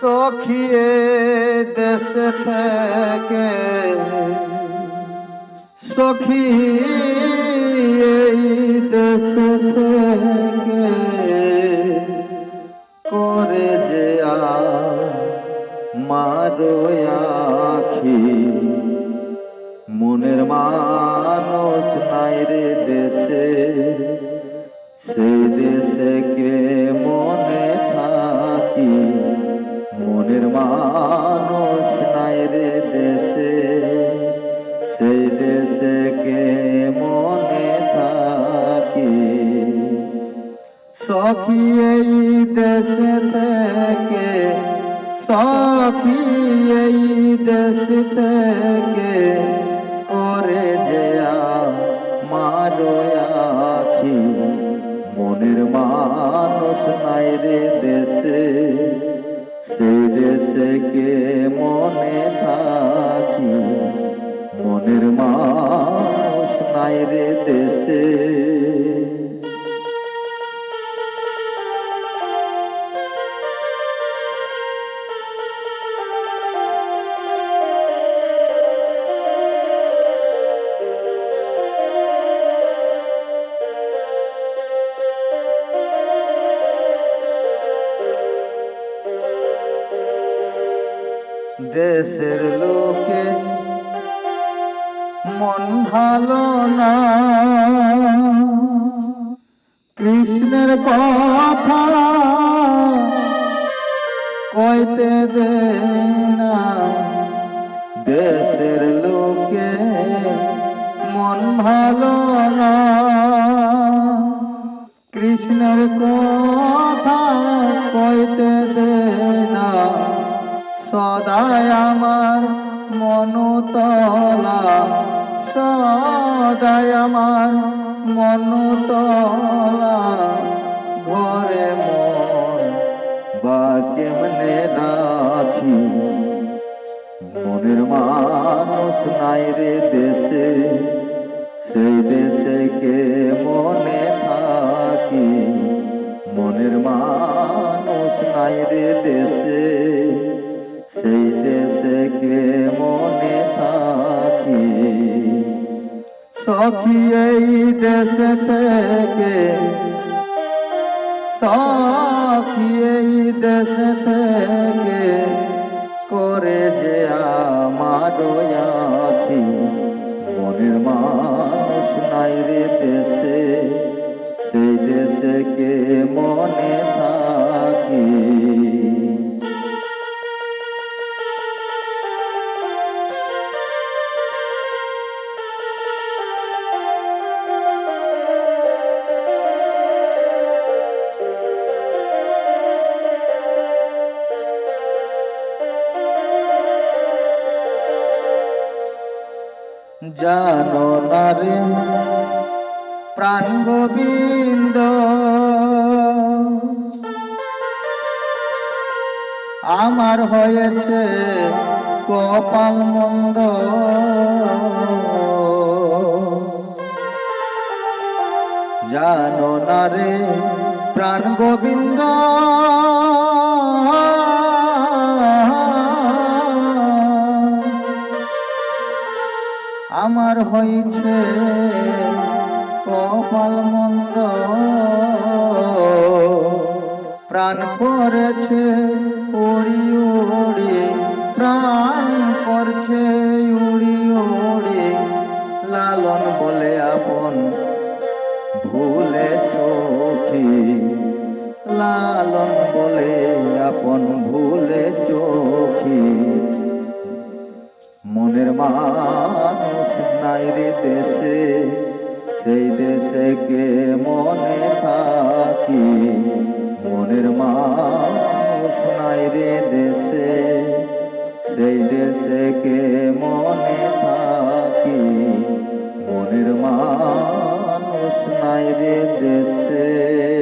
সখিয়ে দেশে থেকে। সখী দেশে থেকে করে যে মারো আখি। মনের মানুষ নাই রে দেশে, সেই দেশে কে মানুষ নাই রে দেশে, সেই দেশে কে মনে থাকি? সখী এই দেশে থেকে, সখী এই দেশ থেকে করে যে মারো আখি। মনের মানুষ নাই রে দেশে। দেশে কে মনে থাকি। মনের মানুষ নাই রে দেশে। দেশের লোকে মন ভালো না। কৃষ্ণের কথা কইতে দে না। দেশের লোকে মন ভালো না। কৃষ্ণের কথা মনতলা সদায় আমার মনতলা। ঘরে মন বা কেমনে রাখি? মনের মানুষ নাই রে দেশে, সেই দেশে কে মনে থাকি? মনের মানুষ নাই রে দেশে, সেই দেশে সখী এই দেশে থেকে সখী এই দেশে থেকে করে যে আমার আখি। মনের মানুষ নাই রে দেশে, সেই দেশে কে মনে থাকি? জানো না রে প্রাণ গোবিন্দ। আমার হয়েছে কপাল মন্দ। জানো না রে প্রাণ গোবিন্দ। আমার হয়েছে কপাল মন্দ। প্রাণ করেছে, উড়ি উড়ি, প্রাণ করছে, উড়ি উড়ি। লালন বলে আপন, ভুলে চোখি। লালন বলে আপন, ভুলে চোখি। মনের মানুষ নাই রে দেশে, সেই দেশে কে মনে থাকি? মনের মানুষ নাই রে দেশে, সেই দেশে কে মনে থাকি? মনের মানুষ নাই রে দেশে।